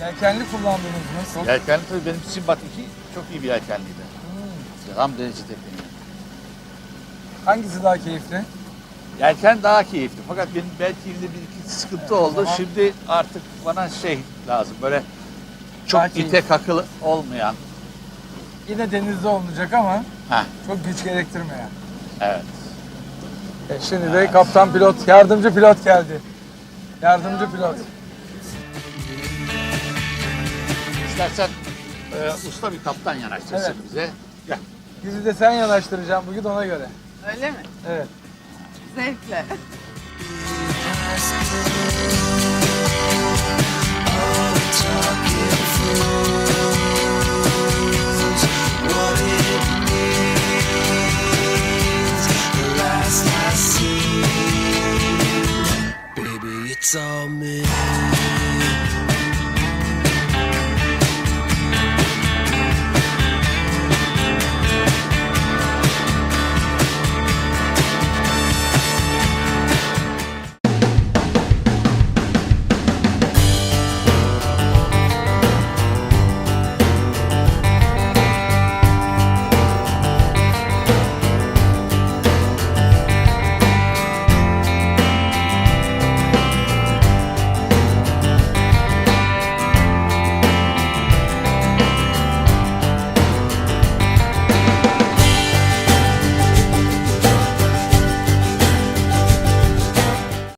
Yelkenli kullandınız nasıl? Yelkenli tabii benim Simbat 2 çok iyi bir yelkenliydi. Hmm. Tam denizci tekniği. Hangisi daha keyifli? Yelken daha keyifli fakat benim belki bir iki sıkıntı oldu. zaman- Şimdi artık bana şey lazım böyle çok Daha ite kakıl olmayan. Yine denizde olmayacak ama Heh, çok güç gerektirmeyen. evet. E şimdi de kaptan pilot, yardımcı pilot geldi. Yardımcı pilot. İstersen e, usta bir kaptan yanaştırsın Evet. bize. Gel. Bizi de sen yanaştıracaksın bugün ona göre. Öyle mi? Evet. Zevkle. Baby, it's all me.